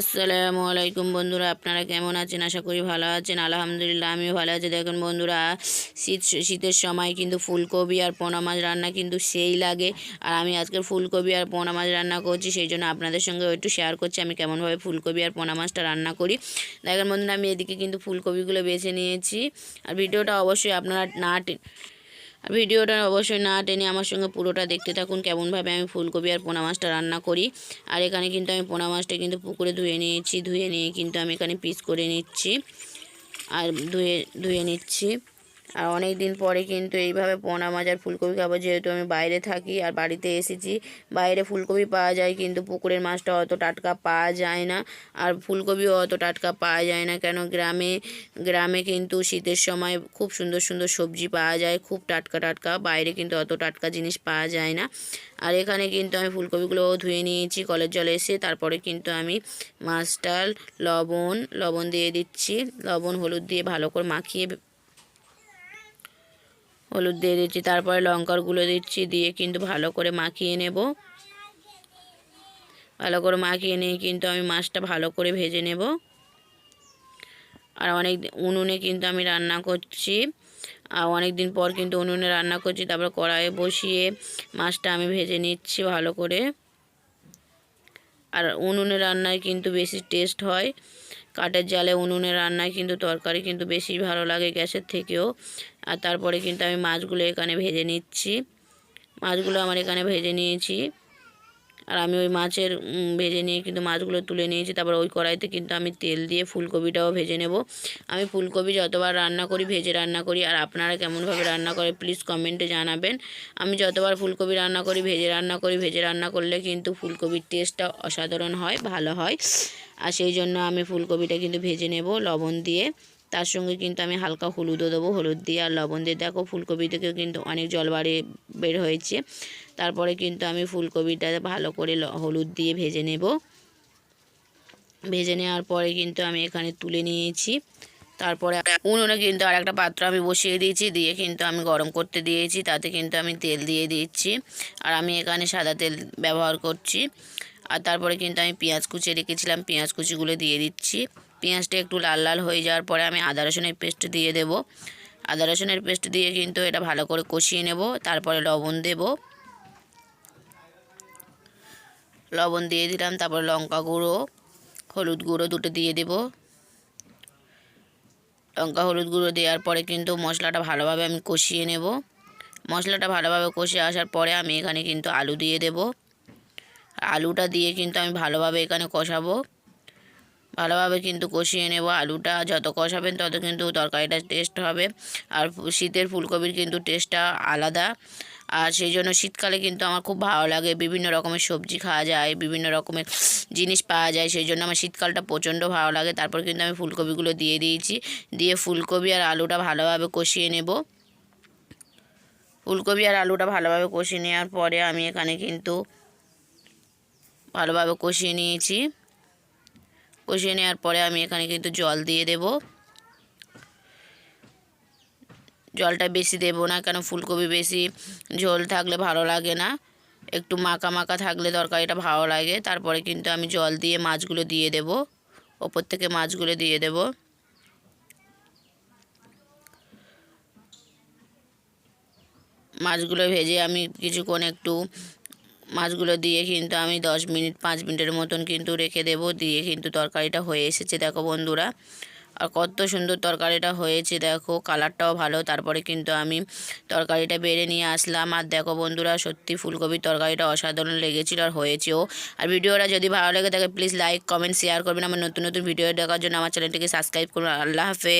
আসসালামু আলাইকুম বন্ধুরা, আপনারা কেমন আছেন? আশা করি ভালো আছেন। আলহামদুলিল্লাহ, আমিও ভালো আছি। দেখুন বন্ধুরা, শীত, শীতের সময় কিন্তু ফুলকপি আর পোনা মাছ রান্না কিন্তু সেই লাগে। আর আমি আজকে ফুলকপি আর পোনা মাছ রান্না করছি, সেই জন্য আপনাদের সঙ্গে একটু শেয়ার করছি, আমি কেমনভাবে ফুলকপি আর পোনা মাছটা রান্না করি। দেখেন বন্ধুরা, আমি এদিকে কিন্তু ফুলকপিগুলো বেছে নিয়েছি। আর ভিডিওটা অবশ্যই আপনারা না ভিডিওটা অবশ্যই না টেনে আমার সঙ্গে পুরোটা দেখতে থাকুন। কেমনভাবে আমি ফুলকপি আর পোনা মাছটা রান্না করি। আর এখানে কিন্তু আমি পোনা মাছটা কিন্তু পুকুরে ধুয়ে নিয়েছি, ধুয়ে নিয়ে কিন্তু আমি এখানে পিস করে নিচ্ছি। আর ধুয়ে ধুয়ে নিচ্ছি। আর অনেক দিন পরে কিন্তু এইভাবে পোনা মাছ আর ফুলকপি খাব, যেহেতু আমি বাইরে থাকি আর বাড়িতে এসেছি। বাইরে ফুলকপি পাওয়া যায় কিন্তু পুকুরের মাছটা অত টাটকা পাওয়া যায় না। আর ফুলকপিও অত টাটকা পাওয়া যায় না, কেন গ্রামে গ্রামে কিন্তু শীতের সময় খুব সুন্দর সুন্দর সবজি পাওয়া যায়, খুব টাটকা টাটকা। বাইরে কিন্তু অত টাটকা জিনিস পাওয়া যায় না। আর এখানে কিন্তু আমি ফুলকপিগুলো ধুয়ে নিয়েছি, কলের জলে এসে তারপরে কিন্তু আমি মাছটা লবণ লবণ দিয়ে দিচ্ছি। লবণ, হলুদ দিয়ে ভালো করে মাখিয়ে হলুদ দিয়ে দিচ্ছি, তারপরে লঙ্কার গুঁড়ো দিচ্ছি, দিয়ে কিন্তু ভালো করে মাখিয়ে নেব। ভালো করে মাখিয়ে নিয়ে কিন্তু আমি মাছটা ভালো করে ভেজে নেব। আর অনেক উনুনে কিন্তু আমি রান্না করছি। আর অনেক দিন পর কিন্তু উনুনে রান্না করছি, তারপর কড়াইয়ে বসিয়ে মাছটা আমি ভেজে নিচ্ছি ভালো করে। আর উনুনে রান্নায় কিন্তু বেশি টেস্ট হয়। কাঠের জালে উনুনে রান্নায় কিন্তু তরকারি কিন্তু বেশি ভালো লাগে গ্যাসের থেকেও। আর তারপরে কিন্তু আমি মাছগুলো এখানে ভেজে নিচ্ছি। মাছগুলো আমার এখানে ভেজে নিয়েছি। আর আমি ওই মাছের ভেজে নিয়ে কিন্তু মাছগুলো তুলে নিয়েছি। তারপর ওই কড়াইতে কিন্তু আমি তেল দিয়ে ফুলকপিটাও ভেজে নেব। আমি ফুলকপি যতবার রান্না করি, ভেজে রান্না করি, আর আপনারা কেমনভাবে রান্না করে প্লিজ কমেন্টে জানাবেন। আমি যতবার ফুলকপি রান্না করি, ভেজে রান্না করি, ভেজে রান্না করলে কিন্তু ফুলকপির টেস্টটা অসাধারণ হয়, ভালো হয়। আর সেই জন্য আমি ফুলকপিটা কিন্তু ভেজে নেব লবণ দিয়ে। তার সঙ্গে কিন্তু আমি হালকা হলুদও দেবো, হলুদ দিয়ে আর লবণ দিয়ে। দেখো ফুলকপি থেকে কিন্তু অনেক জল বাড়িয়ে বের হয়েছে। তারপরে কিন্তু আমি ফুলকপিটা ভালো করে হলুদ দিয়ে ভেজে নেব। ভেজে নেওয়ার পরে কিন্তু আমি এখানে তুলে নিয়েছি। তারপরে উনুনে কিন্তু আর একটা পাত্র আমি বসিয়ে দিয়েছি, দিয়ে কিন্তু আমি গরম করতে দিয়েছি। তাতে কিন্তু আমি তেল দিয়ে দিচ্ছি। আর আমি এখানে সাদা তেল ব্যবহার করছি। আর তারপরে কিন্তু আমি পেঁয়াজ কুচিয়ে রেখেছিলাম, পেঁয়াজ কুচিগুলো দিয়ে দিচ্ছি। পেঁয়াজটা একটু লাল লাল হয়ে যাওয়ার পরে আমি আদা রসুনের পেস্ট দিয়ে দেব। আদা রসুনের পেস্ট দিয়ে কিন্তু এটা ভালো করে কষিয়ে নেব, তারপরে লবণ দেব। লবণ দিয়ে দিলাম, তারপরে লঙ্কা গুঁড়ো, হলুদ গুঁড়ো দুটো দিয়ে দেব। লঙ্কা হলুদ গুঁড়ো দেওয়ার পরে কিন্তু মশলাটা ভালোভাবে আমি কষিয়ে নেব। মশলাটা ভালোভাবে কষে আসার পরে আমি এখানে কিন্তু আলু দিয়ে দেব। আলুটা দিয়ে কিন্তু আমি ভালোভাবে এখানে কষাবো। ভালোভাবে কিন্তু কষিয়ে নেব। আলুটা যত কষাবেন তত কিন্তু তরকারিটা টেস্ট হবে। আর শীতের ফুলকপির কিন্তু টেস্টটা আলাদা। আর সেই জন্য শীতকালে কিন্তু আমার খুব ভালো লাগে। বিভিন্ন রকমের সবজি খাওয়া যায়, বিভিন্ন রকমের জিনিস পাওয়া যায়। সেই জন্য আমার শীতকালটা প্রচণ্ড ভালো লাগে। তারপর কিন্তু আমি ফুলকপিগুলো দিয়ে দিয়েছি। দিয়ে ফুলকপি আর আলুটা ভালোভাবে কষিয়ে নেব। ফুলকপি আর আলুটা ভালোভাবে কষিয়ে নেওয়ার পরে আমি এখানে কিন্তু ভালোভাবে কষিয়ে নিয়েছি। কষিয়ে নেওয়ার পরে আমি এখানে কিন্তু জল দিয়ে দেব। জলটা বেশি দেব না, কেন ফুলকপি বেশি ঝোল থাকলে ভালো লাগে না। একটু মাখা মাখা থাকলে তরকারিটা ভালো লাগে। তারপরে কিন্তু আমি জল দিয়ে মাছগুলো দিয়ে দেব। ওপর থেকে মাছগুলো দিয়ে দেব। মাছগুলো ভেজে আমি কিছুক্ষণ একটু মাছগুলো দিয়ে কিন্তু আমি দশ মিনিট, পাঁচ মিনিটের মতন কিন্তু রেখে দেব। দিয়ে কিন্তু তরকারিটা হয়ে এসেছে, দেখো বন্ধুরা। আর কত সুন্দর তরকারিটা হয়েছে, দেখো। কালারটাও ভালো, তারপরে কিন্তু আমি তরকারিটা বেড়ে নিয়ে আসলাম। আর দেখো বন্ধুরা, সত্যি ফুলকপির তরকারিটা অসাধারণ লেগেছিল আর হয়েছেও। আর ভিডিওটা যদি ভালো লেগে থাকে প্লিজ লাইক কমেন্ট শেয়ার করবেন। আমার নতুন নতুন ভিডিও দেখার জন্য আমার চ্যানেলটিকে সাবস্ক্রাইব করুন। আল্লাহ হাফেজ।